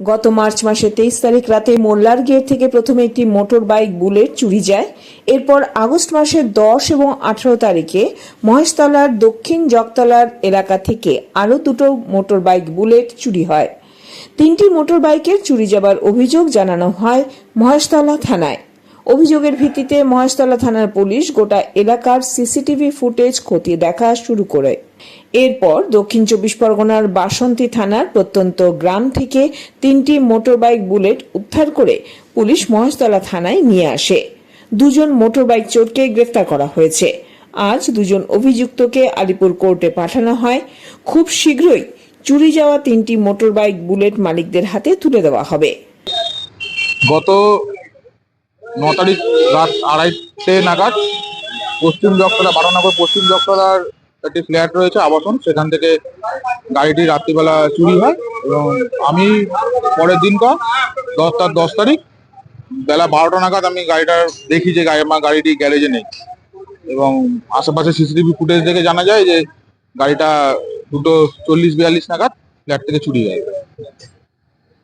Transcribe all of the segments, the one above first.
গত মার্চ মাসে তেইশ তারিখ রাতে মোল্লার গেট থেকে প্রথমে একটি মোটর বাইক বুলেট চুরি যায়। এরপর আগস্ট মাসের দশ এবং আঠারো তারিখে মহেশতলার দক্ষিণ জগতলার এলাকা থেকে আরও দুটো মোটর বাইক বুলেট চুরি হয়। তিনটি মোটর বাইকের চুরি যাবার অভিযোগ জানানো হয় মহেশতলা থানায়। অভিযোগের ভিত্তিতে মহেশতলা থানার পুলিশ গোটা এলাকার সিসিটিভি ফুটেজ খতিয়ে দেখা শুরু করে। এরপর দক্ষিণ চব্বিশ পরগনার বাসন্তী থানার প্রত্যন্ত গ্রাম থেকে তিনটি মোটরবাইক বুলেট উদ্ধার করে পুলিশ মহেশতলা থানায় নিয়ে আসে। দুজন মোটরবাইক চোরকে গ্রেফতার করা হয়েছে। আজ দুজন অভিযুক্তকে আলিপুর কোর্টে পাঠানো হয়। খুব শীঘ্রই চুরি যাওয়া তিনটি মোটরবাইক বুলেট মালিকদের হাতে তুলে দেওয়া হবে। গত ন তারিখ রাত আড়াইটে নাগাদ পশ্চিম জগতলা বারো নম্বর পশ্চিম জগতলার একটি ফ্ল্যাট রয়েছে, আবাসন। সেখান থেকে গাড়িটি রাত্রিবেলা চুরি হয় এবং আমি পরের দিনকার দশ তার দশ তারিখ, বেলা বারোটা নাগাদ আমি গাড়িটার দেখি যে গাড়ি আমার গাড়িটি গ্যারেজে নেই। এবং আশেপাশে সিসিটিভি ফুটেজ দেখে জানা যায় যে গাড়িটা দুটো চল্লিশ বিয়াল্লিশ নাগাদ ফ্ল্যাট থেকে চুরি হয়।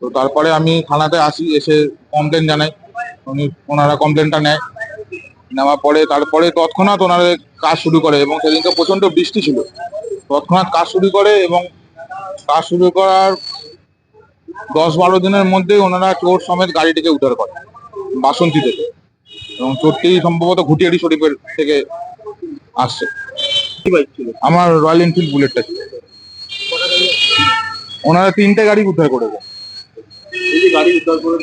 তো তারপরে আমি থানাতে আসি, এসে কমপ্লেন জানাই। উনি ওনারা কমপ্লেনটা নেয়। নেওয়ার পরে তারপরে তৎক্ষণাৎ ওনারা কাজ শুরু করে এবং সেদিনকে প্রচণ্ড বৃষ্টি ছিল। তৎক্ষণাৎ কাজ শুরু করে এবং কাজ শুরু করার দশ বারো দিনের মধ্যে ওনারা চোর সমেত গাড়িটিকে উদ্ধার করে বাসন্তী থেকে এবং চোরটি সম্ভবত ঘুটিয়ারি শরীফের থেকে আসছে। আমার রয়্যাল এনফিল্ড বুলেটটা ছিল। ওনারা তিনটে গাড়ি উদ্ধার করেছে। গাড়ি উদ্ধার করে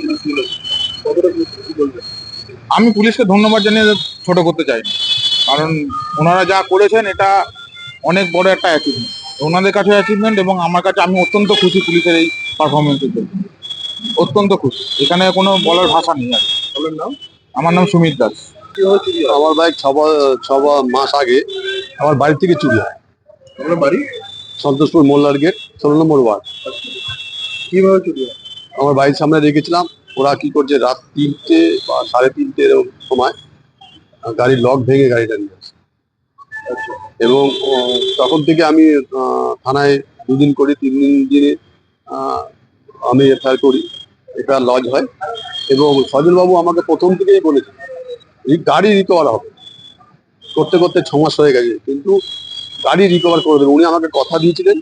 আমি পুলিশকে ধন্যবাদ জানিয়ে ছোট করতে চাই কারণ ওনারা যা করেছেন এটা অনেক বড় একটা অ্যাচিভমেন্ট ওনাদের কাছে অ্যাচিভমেন্ট এবং আমার কাছে আমি অত্যন্ত খুশি পুলিশের এই পারফরমেন্সের জন্য। অত্যন্ত খুশি। এখানে কোনো বলার ভাষা নেই আর। নাম? আমার নাম সুমিত দাস। কীভাবে আমার বাইক ছ বা- ছ মাস আগে আমার বাড়ি থেকে চুরি হয়। আপনার বাড়ি? সন্তোষপুর মোল্লার গেট ষোলো নম্বর ওয়ার্ড। কীভাবে চুরি হয়? আমার বাড়ির সামনে রেখেছিলাম। ওরা কি করছে, রাত তিনটে বা সাড়ে তিনটে সময় গাড়ির লক ভেঙে গাড়িটা নিয়ে আসে। এবং তখন থেকে আমি থানায় দুদিন করি, তিন দিন দিনে আমি এফআইআর করি এটা লজ হয়। এবং সজলবাবু আমাকে প্রথম থেকেই বলেছে গাড়ি রিকভার হবে। করতে করতে ছ মাস হয়ে গেছে, কিন্তু গাড়ি রিকভার করে দেবে। উনি আমাকে কথা দিয়েছিলেন,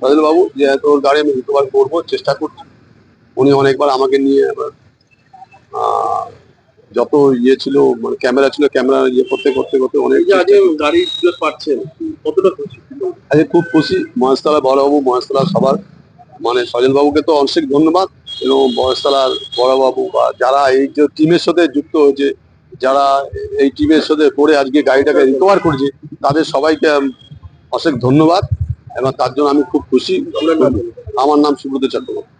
সজলবাবু, যে তোর গাড়ি আমি রিকভার করব, চেষ্টা করছি। উনি অনেকবার আমাকে নিয়ে আবার যত ইয়ে ছিল মানে ক্যামেরা ছিল ক্যামেরা ইয়ে করতে করতে করতে অনেক গাড়ি পাচ্ছেন কতটা খুশি? আজকে খুব খুশি মহেশতলা বড়বাবু মহেশতলা সবার মানে সজল বাবুকে তো অনেক ধন্যবাদ এবং মহেশতলার বড়বাবু বা যারা এই যে টিমের সাথে যুক্ত হয়েছে যারা এই টিমের সাথে পড়ে আজকে গাড়িটাকে রিকভার করেছে তাদের সবাইকে অশেষ ধন্যবাদ এবং তার জন্য আমি খুব খুশি। আমার নাম সুব্রত চট্টোপাধ্যায়।